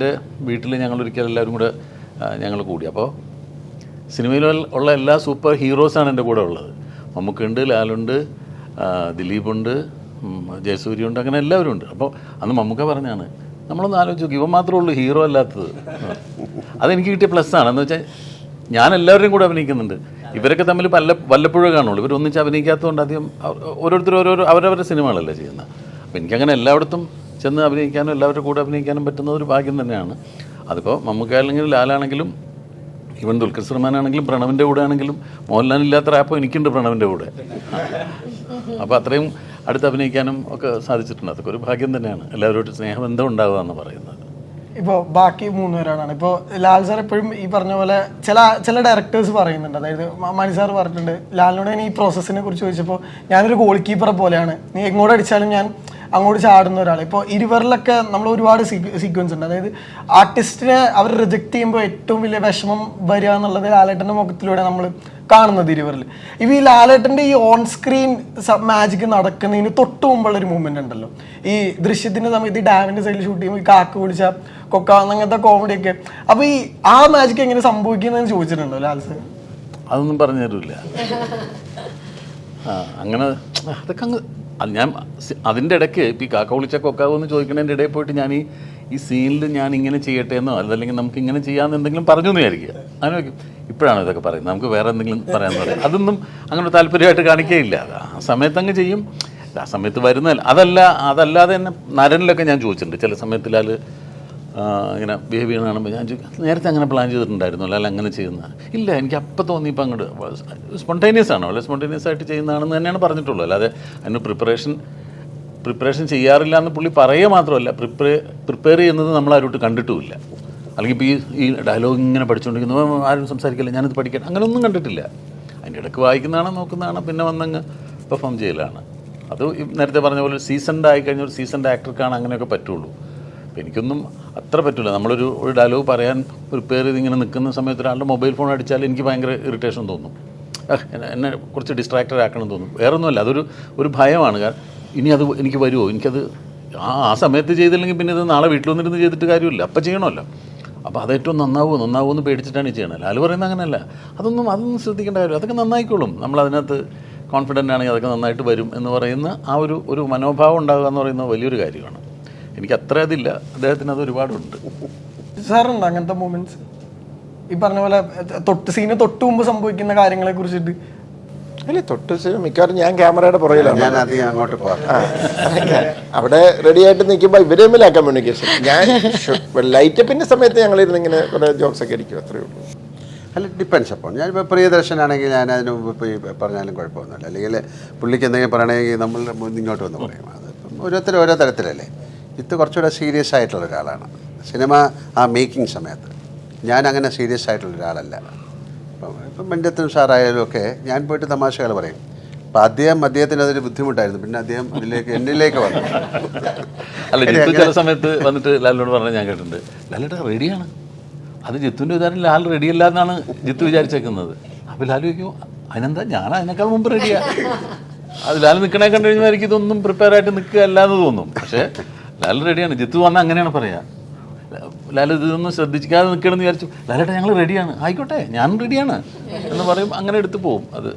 ലാലിന്റെ വീട്ടിൽ ഞങ്ങൾ ഒരിക്കൽ എല്ലാവരും കൂടെ ഞങ്ങൾ കൂടി. അപ്പോൾ സിനിമയിൽ ഉള്ള എല്ലാ സൂപ്പർ ഹീറോസാണ് എന്റെ കൂടെ ഉള്ളത്. മമ്മൂക്കുണ്ട് ലാലുണ്ട് ദിലീപുണ്ട് ജയസൂര്യ ജയസൂര്യയുണ്ട് അങ്ങനെ എല്ലാവരും ഉണ്ട്. അപ്പോൾ അന്ന് മമ്മൂക്ക പറഞ്ഞാണ് നമ്മളൊന്ന് ആലോചിച്ച് നോക്കി ഇവൻ മാത്രമേ ഉള്ളൂ ഹീറോ അല്ലാത്തത്. അതെനിക്ക് കിട്ടിയ പ്ലസ് ആണ്. എന്ന് വെച്ചാൽ ഞാൻ എല്ലാവരുടെയും കൂടെ അഭിനയിക്കുന്നുണ്ട്. ഇവരൊക്കെ തമ്മിൽ പല വല്ലപ്പോഴേ കാണുള്ളൂ. ഇവരൊന്നിച്ച് അഭിനയിക്കാത്തതുകൊണ്ട് അധികം ഓരോരുത്തരും ഓരോരോ അവരവരുടെ സിനിമകളല്ലേ ചെയ്യുന്നത്. അപ്പോൾ എനിക്കങ്ങനെ എല്ലായിടത്തും ചെന്ന് അഭിനയിക്കാനും എല്ലാവരുടെ കൂടെ അഭിനയിക്കാനും പറ്റുന്നത് ഒരു ഭാഗ്യം തന്നെയാണ്. അതിപ്പോൾ മമ്മൂക്ക അല്ലെങ്കിൽ ലാലാണെങ്കിലും ഇവൻ ദുൽഖർ സൽമാൻ ആണെങ്കിലും പ്രണവിന്റെ കൂടെ ആണെങ്കിലും മോഹൻലാൽ ഇല്ലാത്ത റാപ്പോ എനിക്കുണ്ട് പ്രണവിന്റെ കൂടെ. അപ്പോൾ അത്രയും അടുത്ത് അഭിനയിക്കാനും ഒക്കെ സാധിച്ചിട്ടുണ്ട്. അതൊക്കെ ഒരു ഭാഗ്യം തന്നെയാണ്. എല്ലാവരോടും സ്നേഹബന്ധം ഉണ്ടാവുക എന്ന് പറയുന്നത്. ഇപ്പോൾ ബാക്കി മൂന്ന് പേരാണ് ഇപ്പോൾ ലാൽ സാർ എപ്പോഴും ഈ പറഞ്ഞ പോലെ ചില ചില ഡയറക്ടേഴ്സ് പറയുന്നുണ്ട്. അതായത് മണി സാർ പറഞ്ഞിട്ടുണ്ട് ലാലിനോട് ഞാൻ ഈ പ്രോസസ്സിനെ കുറിച്ച് ചോദിച്ചപ്പോൾ ഞാനൊരു ഗോൾ കീപ്പറെ പോലെയാണ് നീ എങ്ങോട്ട് അടിച്ചാലും ഞാൻ അങ്ങോട്ട് ചാടുന്ന ഒരാൾ. ഇപ്പോൾ ഇരുവരിലൊക്കെ നമ്മൾ ഒരുപാട് സീക്വൻസ് ഉണ്ട്. അതായത് ആർട്ടിസ്റ്റിനെ അവർ റിജക്ട് ചെയ്യുമ്പോൾ ഏറ്റവും വലിയ വിഷമം വരിക എന്നുള്ളത് ലാലേട്ടന്റെ മുഖത്തിലൂടെ നമ്മൾ കാണുന്നത് ഇരുവരിൽ ഇപ്പം ഈ ലാലേട്ടന്റെ ഈ ഓൺ സ്ക്രീൻ മാജിക് നടക്കുന്നതിന് തൊട്ട് മുമ്പുള്ള ഒരു മൂവ്മെന്റ് ഉണ്ടല്ലോ. ഈ ദൃശ്യത്തിന്റെ സമയത്ത് ഈ ഡാമിന്റെ സൈഡിൽ ഷൂട്ട് ചെയ്യുമ്പോൾ ഈ കാക്ക പിടിച്ച കൊക്ക അങ്ങനത്തെ കോമഡിയൊക്കെ അപ്പോൾ ഈ ആ മാജിക് എങ്ങനെ സംഭവിക്കുന്നതെന്ന് ചോദിച്ചിട്ടുണ്ടോ ലാൽ സാർ? അതൊന്നും പറഞ്ഞു തരില്ല ആ അങ്ങനെ അതൊക്കെ അങ്ങ് അത് ഞാൻ അതിന്റെ ഇടയ്ക്ക് ഇപ്പോൾ ഈ കാക്ക വിളിച്ച കൊക്കാവോ എന്ന് ചോദിക്കുന്നതിന്റെ ഇടയിൽ പോയിട്ട് ഞാൻ ഈ ഈ സീനിൽ ഞാൻ ഇങ്ങനെ ചെയ്യട്ടെ എന്നോ അല്ലെങ്കിൽ നമുക്ക് ഇങ്ങനെ ചെയ്യാമെന്ന് എന്തെങ്കിലും പറഞ്ഞു എന്ന് വിചാരിക്കുക. അങ്ങനെ ഇപ്പോഴാണ് ഇതൊക്കെ പറയുന്നത്? നമുക്ക് വേറെ എന്തെങ്കിലും പറയാൻ പറയും. അതൊന്നും അങ്ങനെ താല്പര്യമായിട്ട് കാണിക്കുകയില്ല ആ സമയത്ത് അങ്ങ് ചെയ്യും. ആ സമയത്ത് വരുന്നതല്ല. അതല്ല അതല്ലാതെ തന്നെ നരനിലൊക്കെ ഞാൻ ചോദിച്ചിട്ടുണ്ട്. ചില സമയത്തിൽ ഇങ്ങനെ ബിഹേവ് ചെയ്യുന്ന കാണുമ്പോൾ ഞാൻ നേരത്തെ അങ്ങനെ പ്ലാൻ ചെയ്തിട്ടുണ്ടായിരുന്നു? അല്ല അങ്ങനെ ചെയ്യുന്ന. ഇല്ല എനിക്ക് അപ്പം തോന്നി ഇപ്പം അങ്ങോട്ട് സ്പോണ്ടേനിയസ് ആണോ? വളരെ സ്പോണ്ടേനിയസ് ആയിട്ട് ചെയ്യുന്നതാണെന്ന് തന്നെയാണ് പറഞ്ഞിട്ടുള്ളൂ. അല്ലാതെ അതിന് പ്രിപ്പറേഷൻ പ്രിപ്പറേഷൻ ചെയ്യാറില്ല എന്ന് പുള്ളി പറയുക മാത്രമല്ല പ്രിപ്പയർ പ്രിപ്പയർ ചെയ്യുന്നത് നമ്മൾ ആരോട്ട് കണ്ടിട്ടുമില്ല. അല്ലെങ്കിൽ ഇപ്പോൾ ഈ ഈ ഡയലോഗ് ഇങ്ങനെ പഠിച്ചുകൊണ്ടിരിക്കുന്നു ആരും സംസാരിക്കില്ല ഞാനിത് പഠിക്കണം അങ്ങനെയൊന്നും കണ്ടിട്ടില്ല. അതിന്റെ ഇടയ്ക്ക് വായിക്കുന്നതാണ് നോക്കുന്നതാണ് പിന്നെ വന്നങ്ങ് പെർഫോം ചെയ്യലാണ്. അത് നേരത്തെ പറഞ്ഞ പോലെ സീസൺഡ് ആയി കഴിഞ്ഞ ഒരു സീസൺഡ് ആക്ടർക്കാണ് അങ്ങനെയൊക്കെ പറ്റുള്ളൂ. എനിക്കൊന്നും അത്ര പറ്റില്ല നമ്മളൊരു ഒരു ഡയലോഗ് പറയാൻ പ്രിപ്പയർ ചെയ്ത് ഇങ്ങനെ നിൽക്കുന്ന സമയത്ത് ഒരാളുടെ മൊബൈൽ ഫോൺ അടിച്ചാൽ എനിക്ക് ഭയങ്കര ഇറിറ്റേഷൻ തോന്നും. എന്നെ- കുറച്ച് ഡിസ്ട്രാക്റ്റഡ് ആക്കണം തോന്നും. വേറെ ഒന്നുമല്ല അതൊരു ഒരു ഭയമാണ്. കാരണം ഇനി അത് എനിക്ക് വരുമോ എനിക്കത് ആ ആ സമയത്ത് ചെയ്തില്ലെങ്കിൽ പിന്നെ ഇത് നാളെ വീട്ടിൽ വന്നിരുന്ന് ചെയ്തിട്ട് കാര്യമില്ല. അപ്പം ചെയ്യണമല്ലോ. അപ്പോൾ അതേറ്റവും നന്നാവും നന്നാവുമോ നന്നാവുമോ എന്ന് പേടിച്ചിട്ടാണ് ഈ ചെയ്യണത്. ലാൽ പറയുന്നത് അങ്ങനെയല്ല. അതൊന്നും അതൊന്നും ശ്രദ്ധിക്കേണ്ട കാര്യം അതൊക്കെ നന്നായിക്കോളും. നമ്മൾ അതിനകത്ത് കോൺഫിഡന്റ് ആണെങ്കിൽ അതൊക്കെ നന്നായിട്ട് വരും എന്ന് പറയുന്ന ആ ഒരു ഒരു മനോഭാവം ഉണ്ടാകുക എന്ന് പറയുന്നത് വലിയൊരു കാര്യമാണ്. എനിക്ക് അത്ര അതില്ല അദ്ദേഹത്തിന് അത് ഒരുപാടുണ്ട്. സാറുണ്ട് അങ്ങനത്തെ മൂമെന്റ്സ് ഈ പറഞ്ഞ പോലെ തൊട്ട് സീന് തൊട്ട് മുമ്പ് സംഭവിക്കുന്ന കാര്യങ്ങളെ കുറിച്ചിട്ട് അല്ലേ തൊട്ട് ശരി, മിക്കവാറും ഞാൻ ക്യാമറയുടെ പുറകിലാണ്. ഞാൻ അധികം അങ്ങോട്ട് പോകാം അവിടെ റെഡി ആയിട്ട് നിൽക്കുമ്പോൾ ഇവരെ തമ്മിലാ കമ്മ്യൂണിക്കേഷൻ ഞാൻ ലൈറ്റപ്പിന്റെ സമയത്ത് ഞങ്ങൾ ഇരുന്ന് ഇങ്ങനെ കുറെ ജോക്സ് ഒക്കെ അടിക്കും അത്രേ ഉള്ളൂ. അല്ല ഡിപ്പെൻസ് അപ്പോൾ ഞാനിപ്പോൾ പ്രിയദർശനാണെങ്കിൽ ഞാൻ അതിന് മുമ്പ് പോയി പറഞ്ഞാലും കുഴപ്പമൊന്നുമില്ല. അല്ലെങ്കിൽ പുള്ളിക്ക് എന്തെങ്കിലും പറയണമെങ്കിൽ നമ്മൾ ഇങ്ങോട്ട് വന്ന് പറയും. അത് ഇപ്പം ഓരോരുത്തർ ഓരോ തരത്തിലല്ലേ? ഇത് കുറച്ചുകൂടെ സീരിയസ് ആയിട്ടുള്ള ഒരാളാണ്. സിനിമ ആ മേക്കിംഗ് സമയത്ത്. ഞാൻ അങ്ങനെ സീരിയസ് ആയിട്ടുള്ള ഒരാളല്ല. ഇപ്പം ഇപ്പം മഞ്ചത്തും സാറായാലും ഒക്കെ ഞാൻ പോയിട്ട് തമാശകൾ പറയും. അപ്പം അദ്ദേഹം അദ്ദേഹത്തിന് അതൊരു ബുദ്ധിമുട്ടായിരുന്നു. പിന്നെ അദ്ദേഹം അതിലേക്ക് എന്നിലേക്ക് വന്നു. അല്ല ജിത്തു ചില സമയത്ത് വന്നിട്ട് ലാലിനോട് പറഞ്ഞാൽ ഞാൻ കേട്ടിട്ടുണ്ട്. ലാലേട്ടാ റെഡിയാണ് അത് ജിത്തുവിന്റെ വിചാരം ലാൽ റെഡിയല്ല എന്നാണ് ജിത്തു വിചാരിച്ചേക്കുന്നത്. അപ്പോൾ ലാലു ചോദിക്കും അതിനെന്താ? ഞാൻ അതിനേക്കാൾ മുമ്പ് റെഡിയാണ് അത് ലാൽ നിൽക്കണേ കണ്ടു കഴിഞ്ഞാൽ എനിക്ക് ഇതൊന്നും പ്രിപ്പയർ ആയിട്ട് നിൽക്കുക അല്ലാന്ന് തോന്നും. പക്ഷേ ലാൽ റെഡിയാണ് ജിത്തു വന്നാൽ അങ്ങനെയാണ് പറയാ. ലാൽ ഇതൊന്നും ശ്രദ്ധിക്കാതെ നിൽക്കണമെന്ന് വിചാരിച്ചു. ലാലേട്ടാ ഞങ്ങൾ റെഡിയാണ് ആയിക്കോട്ടെ ഞാൻ റെഡിയാണ് എന്ന് പറയും അങ്ങനെ എടുത്തു പോകും അത്